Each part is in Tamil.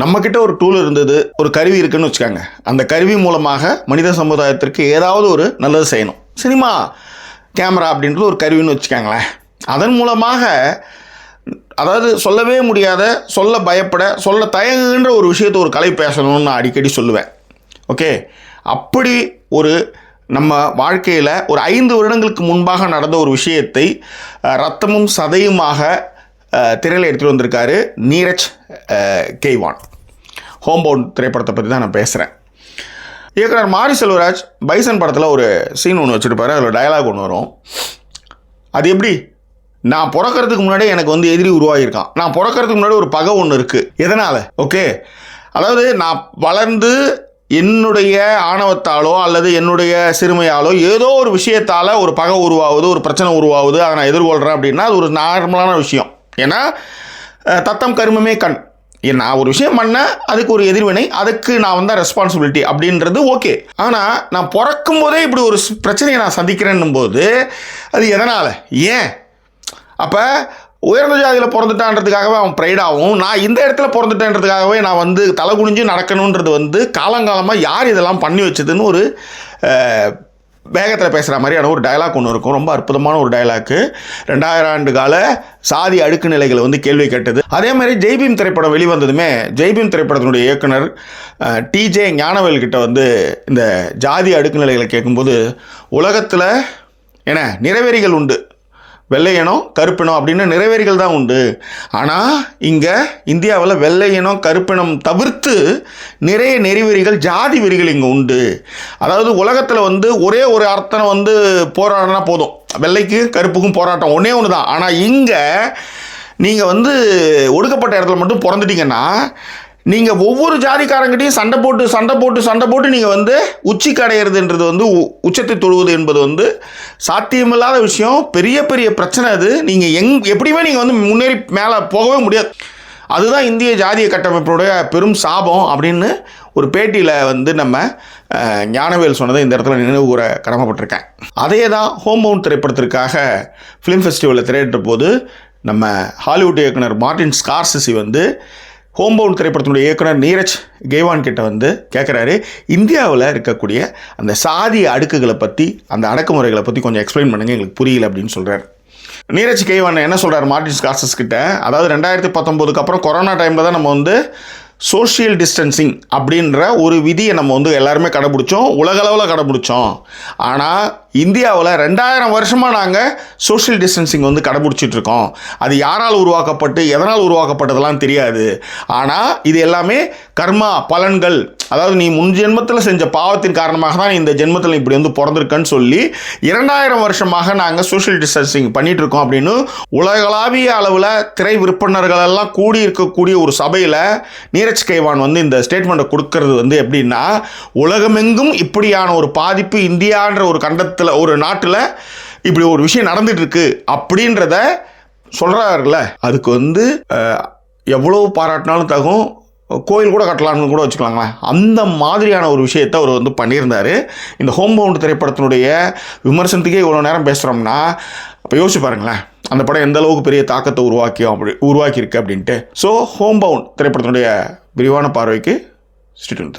நம்மக்கிட்ட ஒரு டூல் இருந்தது ஒரு கருவி இருக்குன்னு வச்சுக்கோங்க. அந்த கருவி மூலமாக மனித சமுதாயத்திற்கு ஏதாவது ஒரு நல்லது செய்யணும். சினிமா கேமரா அப்படின்றது ஒரு கருவின்னு வச்சுக்கோங்களேன். அதன் மூலமாக அதாவது சொல்லவே முடியாத சொல்ல பயப்பட சொல்ல தயங்குகின்ற ஒரு விஷயத்தை ஒரு கலை பேசணும்னு நான் அடிக்கடி சொல்லுவேன். ஓகே? அப்படி ஒரு நம்ம வாழ்க்கையில் ஒரு ஐந்து வருடங்களுக்கு முன்பாக நடந்த ஒரு விஷயத்தை ரத்தமும் சதையுமாக திரையில் திரையில எடுத்துகிட்டு வந்திருக்காரு நீரஜ் கெய்வான். ஹோம்பவுண்ட் திரைப்படத்தை பற்றி தான் நான் பேசுகிறேன் இயக்குனர் மாரி செல்வராஜ் பைசன் படத்தில் ஒரு சீன் ஒன்று வச்சுருப்பாரு. அதில் டயலாக் ஒன்று வரும். அது எப்படி? நான் பிறக்கறதுக்கு முன்னாடி எனக்கு வந்து எதிரி உருவாகியிருக்கான். நான் பிறக்கிறதுக்கு முன்னாடி ஒரு பகை ஒன்று இருக்குது எதனால்? ஓகே அதாவது நான் வளர்ந்து என்னுடைய ஆணவத்தாலோ அல்லது என்னுடைய சிறுமையாலோ ஏதோ ஒரு விஷயத்தால் ஒரு பகை உருவாகுது ஒரு பிரச்சனை உருவாகுது அதை நான் எதிர்கொள்கிறேன் அப்படின்னா அது ஒரு நார்மலான விஷயம். ஏன்னா தத்தம் கருமமே கண். நான் ஒரு விஷயம் பண்ணேன் அதுக்கு ஒரு எதிர்வினை அதுக்கு நான் வந்தால் ரெஸ்பான்சிபிலிட்டி அப்படின்றது ஓகே ஆனால் நான் பிறக்கும் போதே இப்படி ஒரு ஸ்- பிரச்சனையை நான் சந்திக்கிறேன்னும் போது அது எதனால்? ஏன்? அப்போ உயர்ந்த ஜாதியில் பிறந்துட்டான்றதுக்காகவே அவன் ப்ரைடாகவும் நான் இந்த இடத்துல பிறந்துட்டேன்றதுக்காகவே நான் வந்து தலை குனிஞ்சு நடக்கணுன்றது வந்து காலங்காலமாக யார் இதெல்லாம் பண்ணி வச்சதுன்னு ஒரு வேகத்தில் பேசுகிற மாதிரியான ஒரு டயலாக் ஒன்று இருக்கும். ரொம்ப அற்புதமான ஒரு டயலாக்கு ரெண்டாயிரம் ஆண்டு கால சாதி அடுக்கு நிலைகளை வந்து கேள்வி கேட்டது. அதே மாதிரி ஜெய்பீம் திரைப்படம் வெளிவந்ததுமே ஜெய்பீம் திரைப்படத்தினுடைய இயக்குனர் டிஜே ஞானவேல் கிட்ட வந்து இந்த ஜாதி அடுக்கு நிலைகளை கேட்கும்போது உலகத்தில் என்ன நிறைவேறிகள் உண்டு. வெள்ளையனோ கருப்பினம் அப்படின்னு நிறைவேறிகள் தான் உண்டு. ஆனால் இங்கே இந்தியாவில் வெள்ளையனம் கருப்பினம் தவிர்த்து நிறைய நெறிவெறிகள் ஜாதி வெறிகள் இங்கே உண்டு. அதாவது உலகத்தில் வந்து ஒரே ஒரு அர்த்தனை வந்து போராடினா போதும். வெள்ளைக்கு கருப்புக்கும் போராட்டம் ஒன்றே ஒன்று தான் ஆனால் இங்கே நீங்கள் வந்து ஒடுக்கப்பட்ட இடத்துல மட்டும் பிறந்துட்டீங்கன்னா நீங்கள் ஒவ்வொரு ஜாதிக்காரங்கிட்டையும் சண்டை போட்டு சண்டை போட்டு சண்டை போட்டு நீங்கள் வந்து உச்சி கடையிறதுன்றது வந்து உ- உச்சத்தை தொழுவது என்பது வந்து சாத்தியமில்லாத விஷயம். பெரிய பெரிய பிரச்சனை அது. நீங்கள் எங் எப்படியுமே நீங்கள் வந்து முன்னேறி மேலே போகவே முடியாது. அதுதான் இந்திய ஜாதிய கட்டமைப்பினுடைய பெரும் சாபம் அப்படின்னு ஒரு பேட்டியில் வந்து நம்ம ஞானவேல் சொன்னதை இந்த இடத்துல நினைவு கூற கடமைப்பட்டிருக்கேன். அதே தான் ஹோம்பவுண்ட் திரைப்படத்திற்காக ஃபிலிம் ஃபெஸ்டிவலில் திரையிட்ட போது நம்ம ஹாலிவுட் இயக்குனர் மார்ட்டின் ஸ்கார்சிசி வந்து ஹோம்பவுண்ட் திரைப்படத்தினுடைய இயக்குனர் நீரஜ் கெய்வான் கிட்ட வந்து கேட்குறாரு இந்தியாவில் இருக்கக்கூடிய அந்த சாதி அடுக்குகளை பற்றி அந்த அடக்குமுறைகளை பற்றி கொஞ்சம் எக்ஸ்பிளைன் பண்ணுங்க எங்களுக்கு புரியல அப்படின்னு சொல்கிறார் நீரஜ் கெய்வான் என்ன சொல்கிறார் மார்டின் ஸ்கார்சஸ் கிட்ட? அதாவது ரெண்டாயிரத்தி பத்தொம்போதுக்கு அப்புறம் கொரோனா டைமில் தான் நம்ம வந்து சோஷியல் டிஸ்டன்சிங் அப்படின்ற ஒரு விதியை நம்ம வந்து எல்லாருமே கடைபிடிச்சோம். உலகளவில் கடைபிடிச்சோம். ஆனால் இந்தியாவில் ரெண்டாயிரம் வருஷமாக நாங்கள் சோஷியல் டிஸ்டன்சிங் வந்து கடைபிடிச்சிட்டு இருக்கோம் அது யாரால் உருவாக்கப்பட்டு எதனால் உருவாக்கப்பட்டதெல்லாம் தெரியாது. ஆனால் இது எல்லாமே கர்மா பலன்கள் அதாவது நீ முன் ஜென்மத்தில் செஞ்ச பாவத்தின் காரணமாக தான் இந்த ஜென்மத்தில் இப்படி வந்து பிறந்திருக்கன்னு சொல்லி இரண்டாயிரம் வருஷமாக நாங்கள் சோஷியல் டிஸ்டன்சிங் பண்ணிகிட்ருக்கோம் இருக்கோம் அப்படின்னு உலகளாவிய அளவில் திரை விற்பனர்கள் எல்லாம் கூடி இருக்கக்கூடிய ஒரு சபையில் நீரஜ் கைவான் வந்து இந்த ஸ்டேட்மெண்ட்டை கொடுக்கறது வந்து எப்படின்னா உலகமெங்கும் இப்படியான ஒரு பாதிப்பு இந்தியான்ற ஒரு இடத்துல ஒரு நாட்டில் இப்படி ஒரு விஷயம் நடந்துட்டு இருக்கு அப்படின்றத சொல்கிறாருல்ல அதுக்கு வந்து எவ்வளோ பாராட்டினாலும் தகும் கோயில் கூட கட்டலாம்னு கூட வச்சுக்கலாங்களேன் அந்த மாதிரியான ஒரு விஷயத்த அவர் வந்து பண்ணியிருந்தார். இந்த ஹோம் பவுண்ட் திரைப்படத்தினுடைய விமர்சனத்துக்கே இவ்வளோ நேரம் பேசுகிறோம்னா அப்போ யோசிச்சு பாருங்களேன். அந்த படம் எந்த அளவுக்கு பெரிய தாக்கத்தை உருவாக்கியும் அப்படி உருவாக்கியிருக்கு அப்படின்ட்டு. ஸோ ஹோம் பவுண்ட் திரைப்படத்தினுடைய விரிவான பார்வைக்கு ஸ்டூடெண்ட்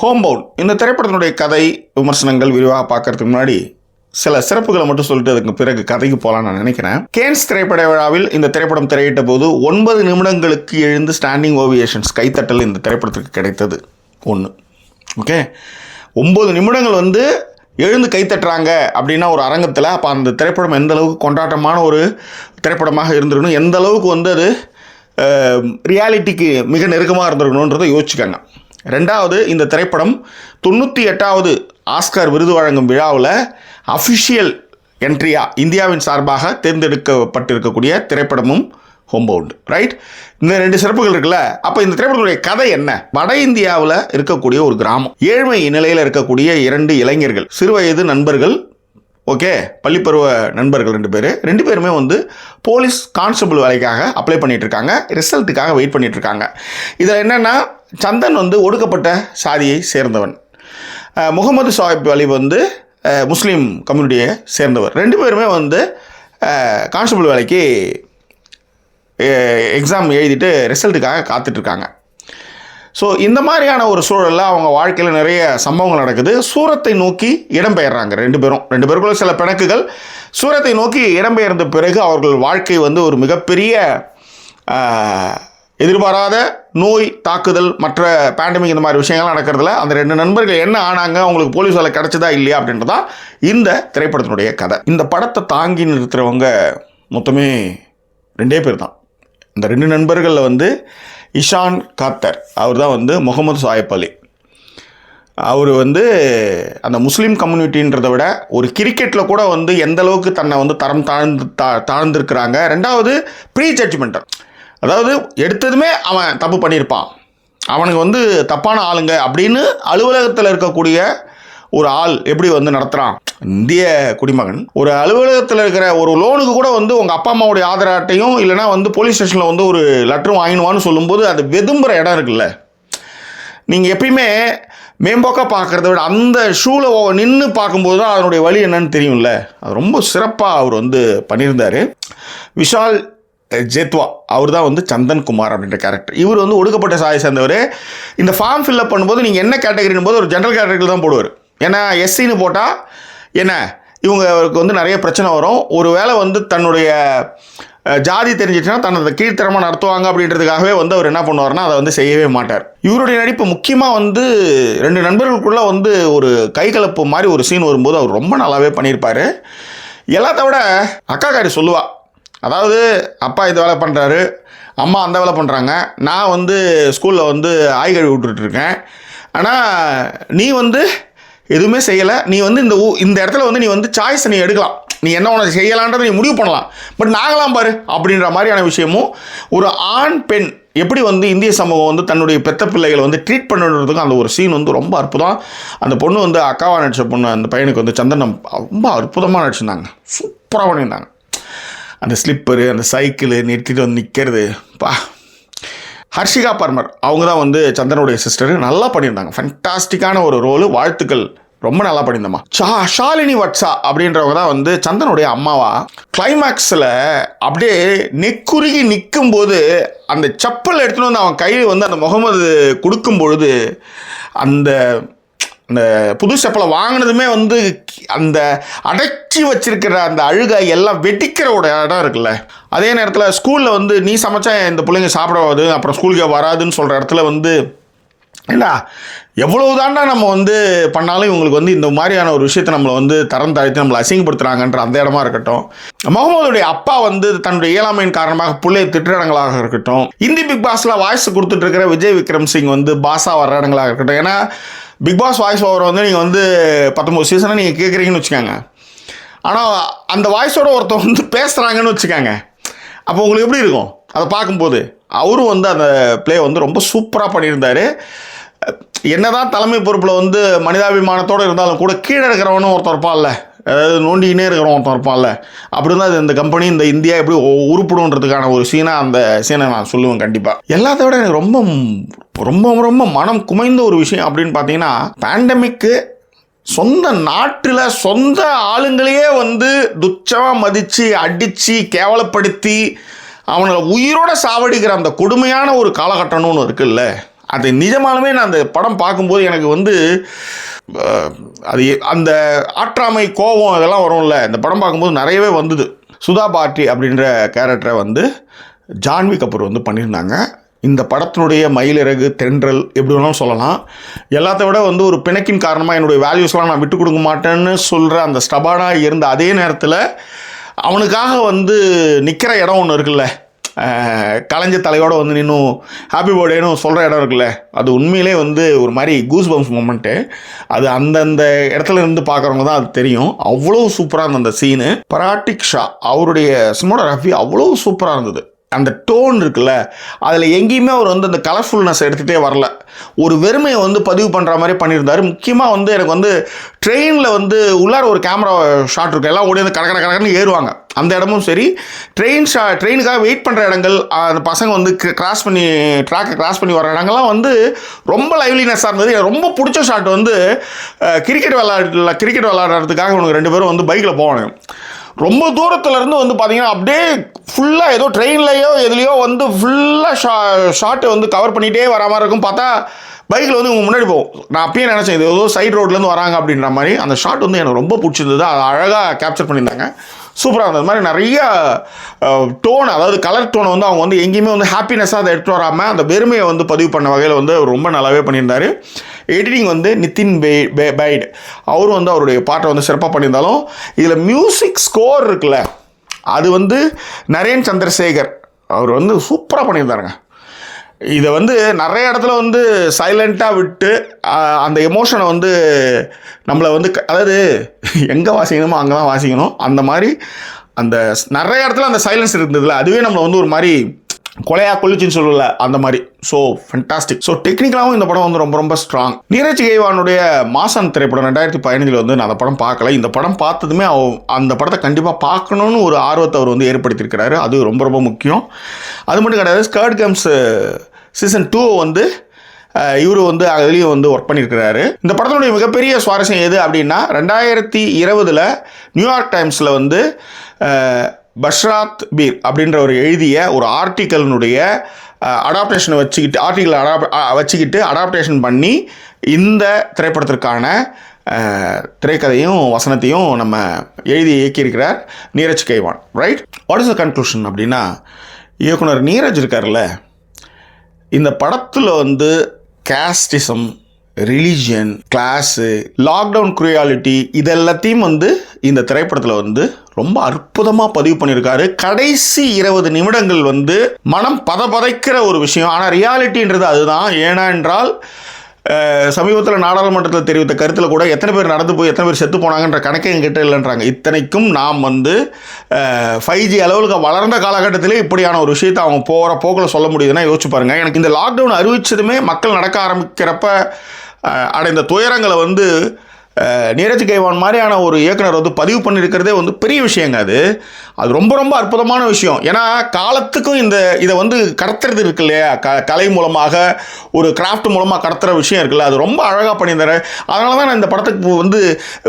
ஹோம் பவுன் இந்த திரைப்படத்தினுடைய கதை விமர்சனங்கள் விரிவாக பார்க்கறதுக்கு முன்னாடி சில சிறப்புகளை மட்டும் சொல்லிட்டு அதுக்கு பிறகு கதைக்கு போகலான்னு நான் நினைக்கிறேன். கேன்ஸ் திரைப்பட விழாவில் இந்த திரைப்படம் திரையிட்ட போது ஒன்பது நிமிடங்களுக்கு எழுந்து ஸ்டாண்டிங் ஓவியேஷன்ஸ் கைத்தட்டல் இந்த திரைப்படத்துக்கு கிடைத்தது. ஒன்று ஓகே ஒம்பது நிமிடங்கள் வந்து எழுந்து கைத்தட்டுறாங்க அப்படின்னா ஒரு அரங்கத்தில் அப்போ அந்த திரைப்படம் எந்த அளவுக்கு கொண்டாட்டமான ஒரு திரைப்படமாக இருந்திருக்கணும் எந்த அளவுக்கு வந்து அது ரியாலிட்டிக்கு மிக நெருக்கமாக இருந்திருக்கணுன்றதை யோசிச்சுக்கோங்க. ரெண்டாவது இந்த திரைப்படம் தொண்ணூற்றி எட்டாவது ஆஸ்கார் விருது வழங்கும் விழாவில் அஃபிஷியல் என்ட்ரியா இந்தியாவின் சார்பாக தேர்ந்தெடுக்கப்பட்டிருக்கக்கூடிய திரைப்படமும் ஹோம்பவுண்டு ரைட் இந்த ரெண்டு சிறப்புகள் இருக்குல்ல? அப்போ இந்த திரைப்படத்துடைய கதை என்ன? வட இந்தியாவில் இருக்கக்கூடிய ஒரு கிராமம். ஏழ்மை நிலையில் இருக்கக்கூடிய இரண்டு இளைஞர்கள் சிறுவயது நண்பர்கள் ஓகே பள்ளிப்பருவ நண்பர்கள் ரெண்டு பேர். ரெண்டு பேருமே வந்து போலீஸ் கான்ஸ்டபிள் வேலைக்காக அப்ளை பண்ணிகிட்ருக்காங்க இருக்காங்க ரிசல்ட்டுக்காக வெயிட் பண்ணிகிட்ருக்காங்க இருக்காங்க இதில் என்னென்னா சந்தன் வந்து ஒடுக்கப்பட்ட சாதியை சேர்ந்தவன். முகமது சாஹிப் அலி வந்து முஸ்லீம் கம்யூனிட்டியை சேர்ந்தவர். ரெண்டு பேருமே வந்து கான்ஸ்டபிள் வேலைக்கு எக்ஸாம் எழுதிட்டு ரிசல்ட்டுக்காக காத்துட்ருக்காங்க ஸோ இந்த மாதிரியான ஒரு சூழலில் அவங்க வாழ்க்கையில் நிறைய சம்பவங்கள் நடக்குது. சூரத்தை நோக்கி இடம்பெயர்றாங்க ரெண்டு பேரும். ரெண்டு பேருக்குள்ள சில பிணக்குகள். சூரத்தை நோக்கி இடம்பெயர்ந்த பிறகு அவர்கள் வாழ்க்கை வந்து ஒரு மிகப்பெரிய எதிர்பாராத நோய் தாக்குதல் மற்ற பேண்டமிக் இந்த மாதிரி விஷயங்கள்லாம் நடக்கிறதுல அந்த ரெண்டு நண்பர்கள் என்ன ஆனாங்க? அவங்களுக்கு போலீஸ் வேலை கிடைச்சதா இல்லையா அப்படின்றதா இந்த திரைப்படத்தினுடைய கதை. இந்த படத்தை தாங்கி நிறுத்துறவங்க மொத்தமே ரெண்டே பேர் தான். இந்த ரெண்டு நண்பர்களில் வந்து இஷான் காத்தர். அவர் தான் வந்து முகமது சாயப் அலி. அவர் வந்து அந்த முஸ்லீம் கம்யூனிட்டின்றதை விட ஒரு கிரிக்கெட்டில் கூட வந்து எந்த அளவுக்கு தன்னை வந்து தரம் தாழ்ந்து தா தாழ்ந்திருக்கிறாங்க. ரெண்டாவது ப்ரீ ஜட்ஜ்மெண்ட்டர் அதாவது எடுத்ததுமே அவன் தப்பு பண்ணியிருப்பான் அவனுக்கு வந்து தப்பான ஆளுங்க அப்படின்னு அலுவலகத்தில் இருக்கக்கூடிய ஒரு ஆள் எப்படி வந்து நடத்துகிறான் இந்திய குடிமகன். ஒரு அலுவலகத்தில் இருக்கிற ஒரு லோனுக்கு கூட வந்து உங்கள் அப்பா அம்மாவுடைய ஆதார் அட்டையும் இல்லைனா வந்து போலீஸ் ஸ்டேஷனில் வந்து ஒரு லெட்டரும் வாங்கினுவான்னு சொல்லும்போது அது வெதும்புற இடம் இருக்குல்ல. நீங்கள் எப்பயுமே மேம்போக்காக பார்க்குறத விட அந்த ஷூவில் நின்று பார்க்கும்போது தான் அதனுடைய வழி என்னன்னு தெரியும்ல. அது ரொம்ப சிறப்பாக அவர் வந்து பண்ணியிருந்தார். விஷால் ஜெத்வா அவர் தான் வந்து சந்தன் குமார் அப்படின்ற கேரக்டர் இவர் வந்து ஒடுக்கப்பட்ட சாயை சேர்ந்தவர். இந்த ஃபார்ம் ஃபில்அப் பண்ணும்போது நீங்கள் என்ன கேட்டகரின் போது ஒரு ஜென்ரல் கேட்டகரியில் தான் போடுவார். ஏன்னா எஸ்சின்னு போட்டால் என்ன இவங்களுக்கு வந்து நிறைய பிரச்சனை வரும். ஒரு வேளை வந்து தன்னுடைய ஜாதி தெரிஞ்சிச்சுன்னா தன்னதை கீழ்த்தரமாக நடத்துவாங்க அப்படின்றதுக்காகவே வந்து அவர் என்ன பண்ணுவார்னா அதை வந்து செய்யவே மாட்டார். இவருடைய நடிப்பு முக்கியமாக வந்து ரெண்டு நண்பர்களுக்குள்ளே வந்து ஒரு கைகலப்பு மாதிரி ஒரு சீன் வரும்போது அவர் ரொம்ப நல்லாவே பண்ணியிருப்பார். எல்லாத்த விட அக்காக்காரி சொல்லுவா. அதாவது அப்பா இந்த வேலை பண்ணுறாரு அம்மா அந்த வேலை பண்ணுறாங்க நான் வந்து ஸ்கூலில் வந்து ஆய் கழுவி விட்டுட்ருக்கேன் ஆனால் நீ வந்து எதுவுமே செய்யலை. நீ வந்து இந்த இந்த இடத்துல வந்து நீ வந்து சாய்ஸ் நீ எடுக்கலாம். நீ என்ன உனக்கு செய்யலான்றதை நீ முடிவு பண்ணலாம். பட் நாங்களாம் பாரு அப்படின்ற மாதிரியான விஷயமும் ஒரு ஆண் பெண் எப்படி வந்து இந்திய சமூகம் வந்து தன்னுடைய பெத்த பிள்ளைகளை வந்து ட்ரீட் பண்ணுறதுக்கும் அந்த ஒரு சீன் வந்து ரொம்ப அற்புதம். அந்த பொண்ணு வந்து அக்காவா நடித்த பொண்ணு அந்த பையனுக்கு வந்து சந்தனம் ரொம்ப அற்புதமாக நடிச்சிருந்தாங்க. சூப்பராக பண்ணியிருந்தாங்க. அந்த ஸ்லிப்பரு அந்த சைக்கிளு நிறுத்திட்டு வந்து நிற்கிறது பா ஹர்ஷிகா பர்மர் அவங்க தான் வந்து சந்தனுடைய சிஸ்டர் நல்லா பண்ணியிருந்தாங்க. ஃபண்டாஸ்டிக்கான ஒரு ரோலு வாழ்த்துக்கள். ரொம்ப நல்லா பண்ணியிருந்தம்மா. ஷா ஷாலினி வட்சா அப்படின்றவங்க தான் வந்து சந்தனுடைய அம்மாவா? கிளைமேக்ஸில் அப்படியே நெக்குருகி நிற்கும் போது அந்த செப்பல் எடுத்துகிட்டு வந்து அவன் கையில் வந்து அந்த முகமது கொடுக்கும் பொழுது அந்த அந்த புது செப்பலை வாங்கினதுமே வந்து அந்த அடைச்சி வச்சிருக்கிற அந்த அழுகை எல்லாம் வெடிக்கிற ஒரு இடம் இருக்குல்ல. அதே நேரத்தில் ஸ்கூலில் வந்து நீ சமைச்சா இந்த பிள்ளைங்க சாப்பிடாது அப்புறம் ஸ்கூலுக்கு வராதுன்னு சொல்கிற இடத்துல வந்து ஏண்டா எவ்வளவு தாண்டா நம்ம வந்து பண்ணாலும் இவங்களுக்கு வந்து இந்த மாதிரியான ஒரு விஷயத்தை நம்மளை வந்து தரம் தாழ்த்தி நம்மளை அசிங்கப்படுத்துகிறாங்கன்ற அந்த இடமா இருக்கட்டும். முகமதுடைய அப்பா வந்து தன்னுடைய இயலாமையின் காரணமாக பிள்ளைய திட்டுறடங்களாக இருக்கட்டும். இந்தி பிக் பாஸில் வாய்ஸ் கொடுத்துட்டு இருக்கிற விஜய் விக்ரம் சிங் வந்து பாஸா வர்ற இடங்களாக இருக்கட்டும். ஏன்னா பிக் பாஸ் வாய்ஸ் ஓவர் வந்து நீங்கள் வந்து பத்தொம்பது சீசனை நீங்கள் கேட்குறீங்கன்னு வச்சுக்கோங்க. ஆனால் அந்த வாய்ஸோட ஒருத்தர் வந்து பேசுகிறாங்கன்னு வச்சுக்கோங்க. அப்போ உங்களுக்கு எப்படி இருக்கும்? அதை பார்க்கும்போது அவரும் வந்து அந்த பிளே வந்து ரொம்ப சூப்பராக பண்ணியிருந்தார். என்னதான் தலைமை பொறுப்பில் வந்து மனிதாபிமானத்தோடு இருந்தாலும் கூட கீழே இருக்கிறவனும் ஒருத்தர் இருப்பான்ல. அதாவது நோண்டிக்கினே இருக்கிறவன் ஒருத்தன் இருப்பான்ல. அப்படி தான் இந்த கம்பெனி இந்த இந்தியா எப்படி உருப்பிடுன்றதுக்கான ஒரு சீனாக அந்த சீனை நான் சொல்லுவேன் கண்டிப்பாக எல்லாத்த விட எனக்கு ரொம்ப ரொம்ப ரொம்ப மனம் குமைந்த ஒரு விஷயம் அப்படின்னு பார்த்தீங்கன்னா பேண்டமிக்கு சொந்த நாட்டில் சொந்த ஆளுங்களையே வந்து துச்சமாக மதித்து அடித்து கேவலப்படுத்தி அவனை உயிரோட சாவடிக்கிற அந்த கொடுமையான ஒரு காலகட்டம்னு ஒன்று இருக்குல்ல. அது நிஜமாலுமே நான் அந்த படம் பார்க்கும்போது எனக்கு வந்து அது அந்த ஆற்றாமை கோபம் இதெல்லாம் வரும்ல இந்த படம் பார்க்கும்போது நிறையவே வந்தது. சுதா பாட்டி அப்படின்ற கேரக்டரை வந்து ஜான்வி கபூர் வந்து பண்ணியிருந்தாங்க. இந்த படத்தினுடைய மயிலிறகு தென்றல் எப்படி வேணாலும் சொல்லலாம். எல்லாத்த விட வந்து ஒரு பிணக்கின் காரணமாக என்னுடைய வேல்யூஸ்லாம் நான் விட்டு கொடுக்க மாட்டேன்னு சொல்கிற அந்த ஸ்டபானாக இருந்த அதே நேரத்தில் அவனுக்காக வந்து நிற்கிற இடம் ஒன்று இருக்குல்ல கலைஞ்ச தலையோடு வந்து நின்னும் ஹாப்பி பர்த்டேன்னு சொல்கிற இடம் இருக்குல்ல அது உண்மையிலே வந்து ஒரு மாதிரி கூஸ் பம்ஸ் மூமெண்ட்டு அது அந்தந்த இடத்துல இருந்து பார்க்குறவங்க தான் அது தெரியும். அவ்வளோ சூப்பராக இருந்த அந்த சீனு பராட்டிக் ஷா அவருடைய சினிமோகிராஃபி அவ்வளோ சூப்பராக இருந்தது. அந்த டோன் இருக்குல்ல அதில் எங்கேயுமே அவர் வந்து அந்த கலர்ஃபுல்னஸ் எடுத்துகிட்டே வரல. ஒரு வெறுமையை வந்து பதிவு பண்ணுற மாதிரி பண்ணியிருந்தாரு. முக்கியமாக வந்து எனக்கு வந்து ட்ரெயினில் வந்து உள்ளார ஒரு கேமரா ஷாட் இருக்கு எல்லாம் ஓடி வந்து கடற்கரை கடற்கன்னு ஏறுவாங்க. அந்த இடமும் சரி. ட்ரெயின் ஷா ட்ரெயினுக்காக வெயிட் பண்ணுற இடங்கள் அந்த பசங்க வந்து கிராஸ் பண்ணி ட்ராக்கை கிராஸ் பண்ணி வர இடங்கள்லாம் வந்து ரொம்ப லைவ்லினஸ்ஸாக இருந்தது. எனக்கு ரொம்ப பிடிச்ச ஷாட் வந்து கிரிக்கெட் விளாட்ல கிரிக்கெட் விளாட்றதுக்காக உனக்கு ரெண்டு பேரும் வந்து பைக்கில் போவானுங்க ரொம்ப தூரத்துலேருந்து வந்து பார்த்தீங்கன்னா அப்படியே ஃபுல்லாக ஏதோ ட்ரெயின்லையோ எதுலேயோ வந்து ஃபுல்லாக ஷா ஷாட்டை வந்து கவர் பண்ணிகிட்டே வர மாதிரி இருக்கும். பார்த்தா பைக்கில் வந்து உங்கள் முன்னாடி போகும். நான் அப்பயே நினச்சேன் இது ஏதோ சைடு ரோட்லேருந்து வராங்க அப்படின்ற மாதிரி. அந்த ஷாட் வந்து எனக்கு ரொம்ப பிடிச்சிருந்தது. அதை அழகாக கேப்சர் பண்ணியிருந்தாங்க. சூப்பராக இருந்தது. மாதிரி நிறைய டோன் அதாவது கலர் டோனை வந்து அவங்க வந்து எங்கேயுமே வந்து ஹாப்பினஸ்ஸாக அதை எடுத்து வராமல் அந்த பெருமையை வந்து பதிவு பண்ண வகையில் வந்து அவர் ரொம்ப நல்லாவே பண்ணியிருந்தாரு. எடிட்டிங் வந்து நிதின் பே பே பைட். அவரும் வந்து அவருடைய பாட்டை வந்து சிறப்பாக பண்ணியிருந்தாலும் இதில் மியூசிக் ஸ்கோர் இருக்குல்ல அது வந்து நரேன் சந்திரசேகர். அவர் வந்து சூப்பராக பண்ணியிருந்தாருங்க. இதை வந்து நிறைய இடத்துல வந்து சைலண்ட்டாக விட்டு அந்த எமோஷனை வந்து நம்மளை வந்து க- அதாவது எங்கே வாசிக்கணுமோ அங்கே தான் வாசிக்கணும். அந்த மாதிரி அந்த நிறைய இடத்துல அந்த சைலன்ஸ் இருந்ததுல அதுவே நம்மளை வந்து ஒரு மாதிரி கொலையா கொல்லிச்சின்னு சொல்லல அந்த மாதிரி. ஸோ ஃபென்டாஸ்டிக் ஸோ டெக்னிக்கலாகவும் இந்த படம் வந்து ரொம்ப ரொம்ப ஸ்ட்ராங் நீரஜ் கேவானுடைய மாசன் திரைப்படம் ரெண்டாயிரத்தி பதினஞ்சில் வந்து நான் அந்த படம் பார்க்கல. இந்த படம் பார்த்ததுமே அவ- அந்த படத்தை கண்டிப்பாக பார்க்கணுன்னு ஒரு ஆர்வத்தை அவர் வந்து ஏற்படுத்தியிருக்கிறாரு. அது ரொம்ப ரொம்ப முக்கியம். அது மட்டும் கிடையாது ஸ்கர்ட் கேம்ஸு சீசன் டூ வந்து இவர் வந்து அதுலேயும் வந்து ஒர்க் பண்ணியிருக்கிறாரு. இந்த படத்தினுடைய மிகப்பெரிய சுவாரஸ்யம் எது அப்படின்னா ரெண்டாயிரத்தி இருபதில் நியூயார்க் டைம்ஸில் வந்து பஷ்ராத் பீர் அப்படின்ற ஒரு எழுதிய ஒரு ஆர்டிக்கலினுடைய அடாப்டேஷனை வச்சுக்கிட்டு ஆர்டிக்கல் அடாப் வச்சுக்கிட்டு அடாப்டேஷன் பண்ணி இந்த திரைப்படத்திற்கான திரைக்கதையும் வசனத்தையும் நம்ம எழுதி இயக்கியிருக்கிறார் Neeraj Ghaywan right what is the conclusion அப்படின்னா இயக்குனர் நீரஜ் இருக்கார்ல இந்த படத்தில் வந்து கேஸ்டிசம் ரிலீஜியன் கிளாஸு லாக்டவுன் குரியாலிட்டி இதெல்லாத்தையும் வந்து இந்த திரைப்படத்தில் வந்து ரொம்ப அற்புதமாக பதிவு பண்ணியிருக்காரு. கடைசி இருபது நிமிடங்கள் வந்து மனம் பதபதைக்கிற ஒரு விஷயம். ஆனால் ரியாலிட்டின்றது அதுதான். ஏனென்றால் என்றால் சமீபத்தில் நாடாளுமன்றத்தில் தெரிவித்த கருத்தில் கூட எத்தனை பேர் நடந்து போய் எத்தனை பேர் செத்து போனாங்கன்ற கணக்கே எங்கிட்ட இல்லைன்றாங்க. இத்தனைக்கும் நாம் வந்து ஃபைவ் ஜி அளவுக்கு வளர்ந்த காலகட்டத்திலே இப்படியான ஒரு விஷயத்தை அவங்க போகிற போக்கில் சொல்ல முடியுதுன்னா யோசிச்சு பாருங்கள் எனக்கு இந்த லாக்டவுன் அறிவிச்சதுமே மக்கள் நடக்க ஆரம்பிக்கிறப்ப அடைந்த துயரங்களை வந்து நீரஜ் கைவான் மாதிரியான ஒரு இயக்குனர் வந்து பதிவு பண்ணியிருக்கிறதே வந்து பெரிய விஷயங்க அது. அது ரொம்ப ரொம்ப அற்புதமான விஷயம். ஏன்னா காலத்துக்கும் இந்த இதை வந்து கடத்துறது இருக்கு இல்லையா? க கலை மூலமாக ஒரு கிராஃப்ட் மூலமாக கடத்துகிற விஷயம் இருக்குல்ல? அது ரொம்ப அழகாக பண்ணியிருந்தாரு. அதனால தான் நான் இந்த படத்துக்கு வந்து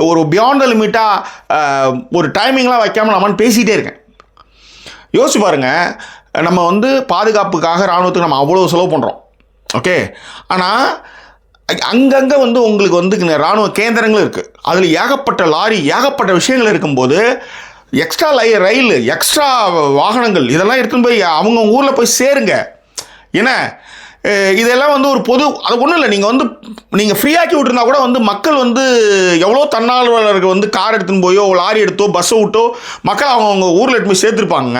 ஒரு பியாண்ட் த லிமிட்டாக ஒரு டைமிங்லாம் வைக்காமல் நாமான்னு பேசிகிட்டே இருக்கேன். யோசிச்சு பாருங்க. நம்ம வந்து பாதுகாப்புக்காக இராணுவத்துக்கு நம்ம அவ்வளோ செலவு பண்ணுறோம் ஓகே? ஆனால் அங்கங்கே வந்து உங்களுக்கு வந்து ராணுவ இராணுவ கேந்திரங்களும் இருக்குது அதில் ஏகப்பட்ட லாரி ஏகப்பட்ட விஷயங்கள் இருக்கும்போது எக்ஸ்ட்ரா லை ரயில் எக்ஸ்ட்ரா வாகனங்கள் இதெல்லாம் எடுத்துன்னு போய் அவங்க ஊரில் போய் சேருங்க. ஏன்னா இதெல்லாம் வந்து ஒரு பொது அது ஒன்றும் இல்லை. நீங்கள் வந்து நீங்கள் ஃப்ரீயாக்கி விட்டுருந்தா கூட வந்து மக்கள் வந்து எவ்வளோ தன்னார்வலர்கள் வந்து கார் எடுத்துன்னு போயோ லாரி எடுத்தோ பஸ்ஸை விட்டோ மக்கள் அவங்க அவங்க ஊரில் எடுத்து போய் சேர்த்துருப்பாங்க.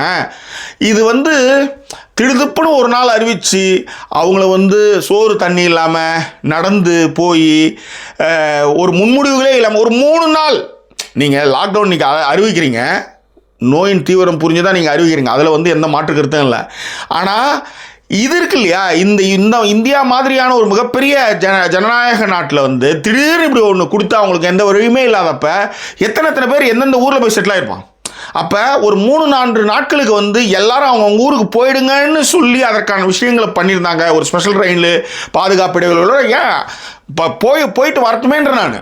இது வந்து திடுதுப்புன்னு ஒரு நாள் அறிவித்து அவங்கள வந்து சோறு தண்ணி இல்லாமல் நடந்து போய் ஒரு முன்முடிவுகளே இல்லாமல் ஒரு மூணு நாள். நீங்கள் லாக்டவுன் நீங்கள் அறிவிக்கிறீங்க. நோயின் தீவிரம் புரிஞ்சு தான் நீங்கள் அறிவிக்கிறீங்க. அதில் வந்து எந்த மாற்று கருத்தும் இல்லை. ஆனால் இது இருக்கு இல்லையா? இந்த இந்த இந்தியா மாதிரியான ஒரு மிகப்பெரிய ஜன ஜனநாயக நாட்டில் வந்து திடீர்னு இப்படி ஒன்று கொடுத்து அவங்களுக்கு எந்த வழியுமே இல்லாதப்ப எத்தனை எத்தனை பேர் எந்தெந்த ஊரில் போய் செட்டில் ஆகிருப்பான் அப்போ ஒரு மூணு நான்கு நாட்களுக்கு வந்து எல்லாரும் அவங்க ஊருக்கு போயிடுங்கன்னு சொல்லி அதற்கான விஷயங்களை பண்ணியிருந்தாங்க. ஒரு ஸ்பெஷல் ட்ரெயினில் பாதுகாப்பு இடைவெளிகளோட ஏன்? இப்போ போய் போயிட்டு வரட்டுமேன்ற நான்.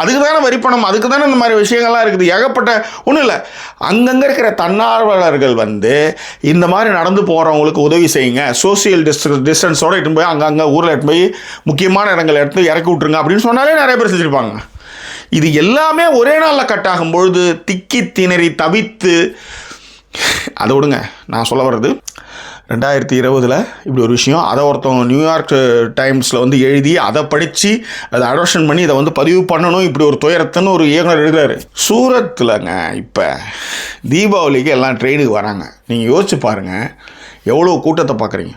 அதுக்கு தானே வரி பணம் அதுக்கு தானே இந்த மாதிரி விஷயங்கள்லாம் இருக்குது. ஏகப்பட்ட ஒன்றும் இல்லை. அங்கங்கே இருக்கிற தன்னார்வலர்கள் வந்து இந்த மாதிரி நடந்து போகிறவங்களுக்கு உதவி செய்யுங்க. சோசியல் டிஸ்டன்ஸ் டிஸ்டன்ஸோடு இட்டு போய் அங்கங்கே ஊரில் எடுத்து போய் முக்கியமான இடங்களை எடுத்து இறக்கி விட்ருங்க அப்படின்னு சொன்னாலே நிறைய பேர் செஞ்சுருப்பாங்க. இது எல்லாமே ஒரே நாளில் கட் ஆகும் பொழுது திக்கி திணறி தவித்து. அதை விடுங்க நான் சொல்ல வர்றது. ரெண்டாயிரத்தி இருபதில் இப்படி ஒரு விஷயம். அதை ஒருத்தவங்க நியூயார்க் டைம்ஸில் வந்து எழுதி அதை படித்து அதை அடோஷன் பண்ணி இதை வந்து பதிவு பண்ணணும். இப்படி ஒரு துயரத்துன்னு ஒரு இயக்குனர் எழுதுறாரு. சூரத்தில்ங்க இப்போ தீபாவளிக்கு எல்லாம் ட்ரெயினுக்கு வராங்க. நீங்கள் யோசிச்சு பாருங்கள் எவ்வளோ கூட்டத்தை பார்க்குறீங்க?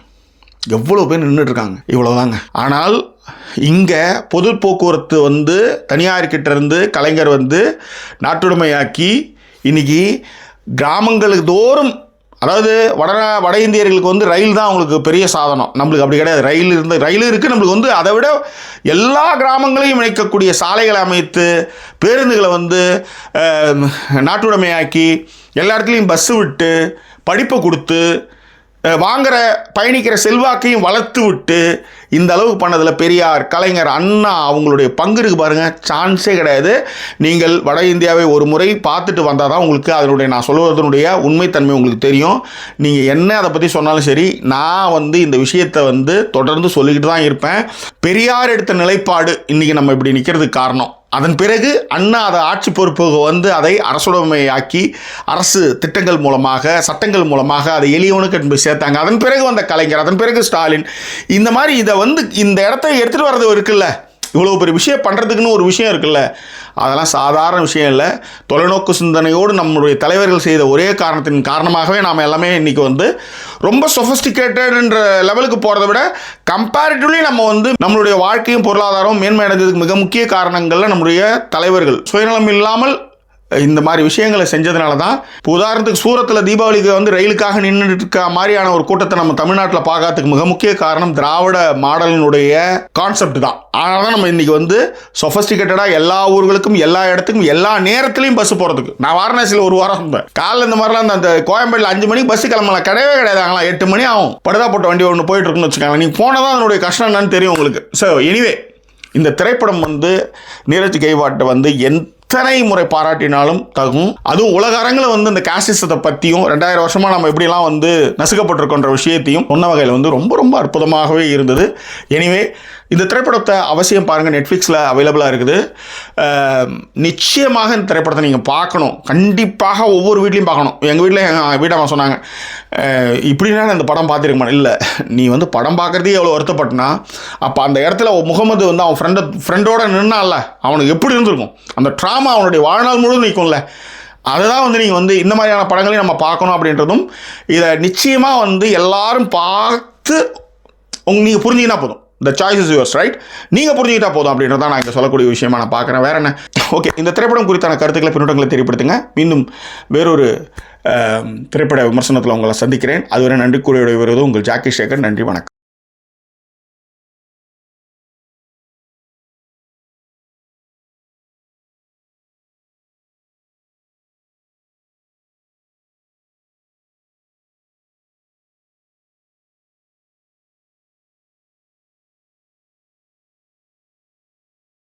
எவ்வளோ பேர் நின்றுட்டுருக்காங்க இவ்வளோதாங்க ஆனால் இங்கே பொது போக்குவரத்து வந்து தனியார்கிட்ட இருந்து கலைஞர் வந்து நாட்டுடைமையாக்கி இன்னைக்கு கிராமங்களுக்கு தோறும் அதாவது வட வட இந்தியர்களுக்கு வந்து ரயில் தான் அவங்களுக்கு பெரிய சாதனம். நம்மளுக்கு அப்படி கிடையாது. ரயில் இருந்து ரயில் இருக்குது நம்மளுக்கு வந்து அதை விட எல்லா கிராமங்களையும் இணைக்கக்கூடிய சாலைகளை அமைத்து பேருந்துகளை வந்து நாட்டுடைமையாக்கி எல்லா இடத்துலையும் பஸ்ஸு விட்டு படிப்பை கொடுத்து வாங்குற பயணிக்கிற செல்வாக்கையும் வளர்த்து விட்டு இந்த அளவுக்கு பண்ணதில் பெரியார் கலைஞர் அண்ணா அவங்களுடைய பங்கு இருக்கு பாருங்கள் சான்ஸே கிடையாது. நீங்கள் வட இந்தியாவை ஒரு முறை பார்த்துட்டு வந்தால் தான் உங்களுக்கு அதனுடைய நான் சொல்வதனுடைய உண்மைத்தன்மை உங்களுக்கு தெரியும். நீங்கள் என்ன அதை பற்றி சொன்னாலும் சரி நான் வந்து இந்த விஷயத்தை வந்து தொடர்ந்து சொல்லிக்கிட்டு தான் இருப்பேன். பெரியார் எடுத்த நிலைப்பாடு இன்றைக்கி நம்ம இப்படி நிற்கிறதுக்கு காரணம். அதன் பிறகு அண்ணா அதை ஆட்சி பொறுப்புக்கு வந்து அதை அரசுடைமையாக்கி அரசு திட்டங்கள் மூலமாக சட்டங்கள் மூலமாக அதை எளியவனுக்கு என்பது சேர்த்தாங்க. அதன் பிறகு வந்த கலைஞர் அதன் பிறகு ஸ்டாலின். இந்த மாதிரி இதை வந்து இந்த இடத்த எடுத்துகிட்டு வர்றது இருக்குல்ல? இவ்வளோ பெரிய விஷயம் பண்ணுறதுக்குன்னு ஒரு விஷயம் இருக்குல்ல? அதெல்லாம் சாதாரண விஷயம் இல்லை. தொலைநோக்கு சிந்தனையோடு நம்முடைய தலைவர்கள் செய்த ஒரே காரணத்தின் காரணமாகவே நாம் எல்லாமே இன்றைக்கி வந்து ரொம்ப சொஃபஸ்டிகேட்டட்ன்ற லெவலுக்கு போகிறத விட கம்பேரிட்டிவ்லி நம்ம வந்து நம்மளுடைய வாழ்க்கையும் பொருளாதாரமும் மேன்மை அடைந்ததுக்கு மிக முக்கிய காரணங்களில் நம்முடைய தலைவர்கள். சுயநலம் இல்லாமல் இந்த மாதிரி விஷயங்களை செஞ்சதுனால தான் உதாரணத்துக்கு சூரத்தில் தீபாவளிக்கு வந்து ரயிலுக்காக நின்றுட்டு இருக்க மாதிரியான ஒரு கூட்டத்தை நம்ம தமிழ்நாட்டில் பார்க்கறதுக்கு மிக முக்கிய காரணம் திராவிட மாடலினுடைய கான்செப்ட் தான். அதனால தான் நம்ம இன்றைக்கி வந்து சொஃபஸ்டிகேட்டடாக எல்லா ஊர்களுக்கும் எல்லா இடத்துக்கும் எல்லா நேரத்துலையும் பஸ் போகிறதுக்கு நான் வாரணாசியில் ஒரு வாரம் இருந்தேன். காலைல இந்த மாதிரிலாம் அந்த- கோயம்பேட்டில் அஞ்சு மணிக்கு பஸ் கிளம்பலாம் கிடையவே கிடையாது. எட்டு மணி ஆகும். படுதா போட்ட வண்டி ஒன்று போயிட்டு இருக்குன்னு வச்சுக்கோங்க நீங்கள் போனதான் அதனுடைய கஷ்டம் என்னன்னு தெரியும் உங்களுக்கு. ஸோ எனிவே இந்த திரைப்படம் வந்து நீரஜ் கைவாட்டை வந்து எத்தனை முறை பாராட்டினாலும் தகும். அதுவும் உலக அரங்கில் வந்து இந்த காசிசத்தை பற்றியும் ரெண்டாயிரம் வருஷமாக நம்ம எப்படிலாம் வந்து நசுக்கப்பட்டிருக்கோன்ற விஷயத்தையும் சொன்ன வகையில் வந்து ரொம்ப ரொம்ப அற்புதமாகவே இருந்தது. எனிவே இந்த திரைப்படத்தை அவசியம் பாருங்கள் நெட்ஃப்ளிக்ஸில் அவைலபிளாக இருக்குது. நிச்சயமாக இந்த திரைப்படத்தை நீங்கள் பார்க்கணும். கண்டிப்பாக ஒவ்வொரு வீட்லையும் பார்க்கணும். எங்கள் வீட்டில் எங்கள் வீட்டம்மா சொன்னாங்க. இப்படின்னா நான் இந்த படம் பார்த்துருக்க இல்லை நீ வந்து படம் பார்க்குறதே எவ்வளோ வருத்தப்பட்டனா அப்போ அந்த இடத்துல முகமது வந்து அவன் ஃப்ரெண்டை ஃப்ரெண்டோட நின்னான்ல. அவனுக்கு எப்படி இருந்திருக்கும்? அந்த ட்ராமா அவனுடைய வாழ்நாள் முழுவதும் நிற்கும்ல அதுதான் வந்து நீங்கள் வந்து இந்த மாதிரியான படங்களையும் நம்ம பார்க்கணும் அப்படின்றதும் இதை நிச்சயமாக வந்து எல்லாரும் பார்த்து உங்க நீங்கள் புரிஞ்சிங்கன்னா போதும். The choice is yours right நீங்கள் புரிஞ்சுக்கிட்டா போதும் அப்படின்றத நான் இங்கே சொல்லக்கூடிய விஷயமா நான் பார்க்குறேன். வேற என்ன? ஓகே இந்த திரைப்படம் குறித்தான கருத்துக்களை பின்னோட்டங்களை தெரியப்படுத்துங்க. மீண்டும் வேறொரு திரைப்பட விமர்சனத்தில் உங்களை சந்திக்கிறேன். அதுவரை நன்றி கூறியுடைய வருவது உங்கள் ஜாக்கி சேகர் நன்றி வணக்கம்.